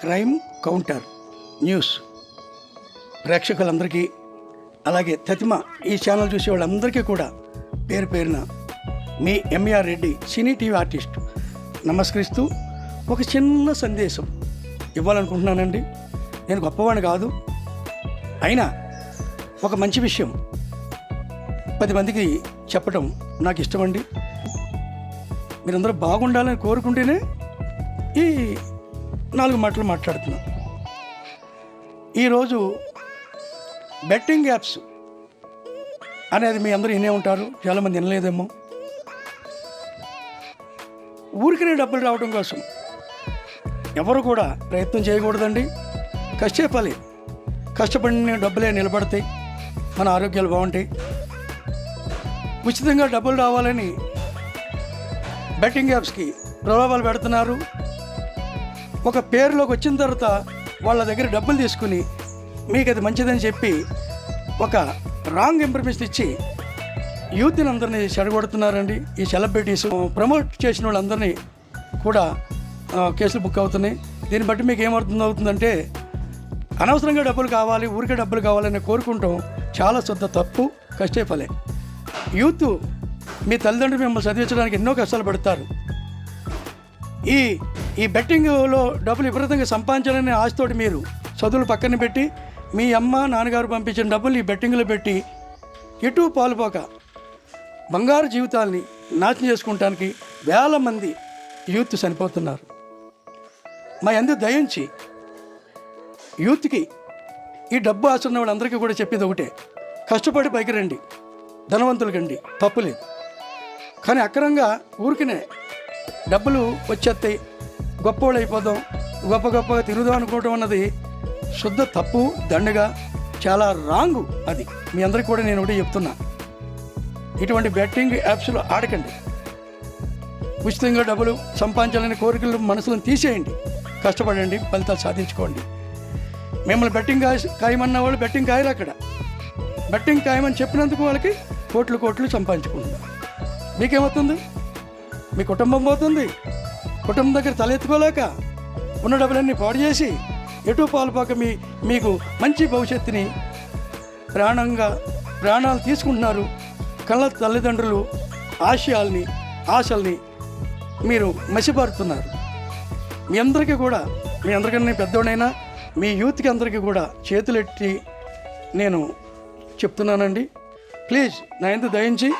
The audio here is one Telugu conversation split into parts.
Crime counter news. ప్రేక్షకులందరికీ అలాగే తతిమ ఈ ఛానల్ చూసే వాళ్ళందరికీ కూడా పేరు పేరున మీ MR Reddy cine TV artist నమస్కరిస్తూ ఒక చిన్న సందేశం ఇవ్వాలనుకుంటున్నానండి. నేను గొప్పవాడిని కాదు. అయినా ఒక మంచి విషయం పది మందికి చెప్పడం నాకు ఇష్టమండి. మీరందరూ బాగుండాలని కోరుకుంటేనే ఈ నాలుగు మాటలు మాట్లాడుతున్నాం. ఈరోజు బెట్టింగ్ యాప్స్ అనేది మీ అందరూ వినే ఉంటారు చాలామంది వినలేదేమో. ఊరికినే డబ్బులు రావడం కోసం ఎవరు కూడా ప్రయత్నం చేయకూడదండి. కష్టపాలి కష్టపడిన డబ్బులే నిలబడతాయి. మన ఆరోగ్యాలు బాగుంటాయి. ఉచితంగా డబ్బులు రావాలని బెట్టింగ్ యాప్స్కి ప్రలోభాలు పెడుతున్నారు. ఒక పేరులోకి వచ్చిన తర్వాత వాళ్ళ దగ్గర డబ్బులు తీసుకుని మీకు అది మంచిదని చెప్పి ఒక రాంగ్ ఇన్ఫర్మేషన్ ఇచ్చి యూత్ని అందరినీ చెడగొడుతున్నారండి. ఈ సెలబ్రిటీస్ ప్రమోట్ చేసిన వాళ్ళందరినీ కూడా కేసులు బుక్ అవుతున్నాయి. దీన్ని బట్టి మీకు ఏమర్థం అవుతుందంటే అనవసరంగా డబ్బులు కావాలి ఊరికే డబ్బులు కావాలని కోరుకుంటాం. చాలా శుద్ధ తప్పు కష్టే ఫలే. యూత్ మీ తల్లిదండ్రులు మిమ్మల్ని చదివించడానికి ఎన్నో కష్టాలు పెడతారు. ఈ ఈ బెట్టింగ్లో డబ్బులు విపరీతంగా సంపాదించాలనే ఆశతోటి మీరు చదువులు పక్కన పెట్టి మీ అమ్మ నాన్నగారు పంపించిన డబ్బులు ఈ బెట్టింగ్లో పెట్టి ఎటు పాలుపోక బంగారు జీవితాల్ని నాశనం చేసుకుంటానికి వేల మంది యూత్ చనిపోతున్నారు. మా ఎందు దయించి యూత్కి ఈ డబ్బు ఆశ వాళ్ళందరికీ కూడా చెప్పేది ఒకటే. కష్టపడి పైకి రండి. ధనవంతులు కండి. తప్పులేదు కానీ అక్రంగా ఊరికనే డబ్బులు వచ్చేస్తాయి. గొప్పవాళ్ళు అయిపోదాం గొప్ప గొప్పగా తిరుగుదాం అనుకోవడం అన్నది శుద్ధ తప్పు దండగా చాలా రాంగు అది. మీ అందరికీ కూడా నేను ఒకటి చెప్తున్నా. ఇటువంటి బెట్టింగ్ యాప్స్లో ఆడకండి. ఉచితంగా డబ్బులు సంపాదించాలనే కోరికలు మనసులను తీసేయండి. కష్టపడండి ఫలితాలు సాధించుకోండి. మిమ్మల్ని బెట్టింగ్ కాయ ఖాయమన్న వాళ్ళు బెట్టింగ్ కాయరు అక్కడ? బెట్టింగ్ ఖాయమని చెప్పినందుకు వాళ్ళకి కోట్లు కోట్లు సంపాదించుకుంటున్నారు. మీకేమవుతుంది? మీ కుటుంబం పోతుంది. కుటుంబం దగ్గర తలెత్తుకోలేక ఉన్న డబ్బులన్నీ పాడు చేసి ఎటు పాలుపోక మీ మీకు మంచి భవిష్యత్తుని ప్రాణంగా ప్రాణాలు తీసుకుంటున్నారు కళ్ళ తల్లిదండ్రులు ఆశయాల్ని ఆశల్ని మీరు మసిపారుతున్నారు. మీ అందరికీ కూడా మీ అందరికన్నా పెద్దోడైనా మీ యూత్కి అందరికీ కూడా చేతులెట్టి నేను చెప్తున్నానండి. ప్లీజ్ నా ఎందుకు దయించి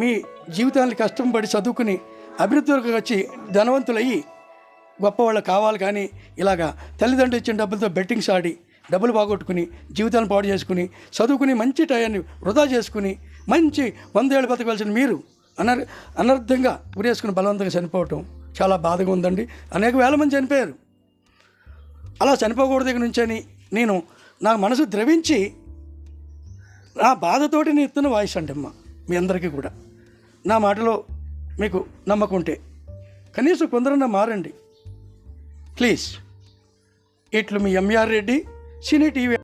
మీ జీవితాన్ని కష్టం పడి చదువుకుని అభివృద్ధిలోకి వచ్చి ధనవంతులయ్యి గొప్పవాళ్ళు కావాలి కానీ ఇలాగా తల్లిదండ్రులు ఇచ్చిన డబ్బులతో బెట్టింగ్స్ ఆడి డబ్బులు బాగొట్టుకుని జీవితాన్ని పాడు చేసుకుని చదువుకుని మంచి టయాన్ని వృధా చేసుకుని మంచి వందేళ్ళు బతకవలసిన మీరు అనర్ అనర్థంగా ఉరేసుకుని బలవంతంగా చనిపోవటం చాలా బాధగా ఉందండి. అనేక వేల మంది చనిపోయారు. అలా చనిపోకూడదు దగ్గర నుంచని నేను నా మనసు ద్రవించి నా బాధతోటి నేను ఇస్తున్న వాయిస్ అంటే అమ్మ మీ అందరికీ కూడా. నా మాటలో మీకు నమ్మకం ఉంటే. కనీసం కొందరన్నా మారండి. ప్లీజ్. ఇట్లు మీ ఎంఆర్ రెడ్డి సినీ టీవీ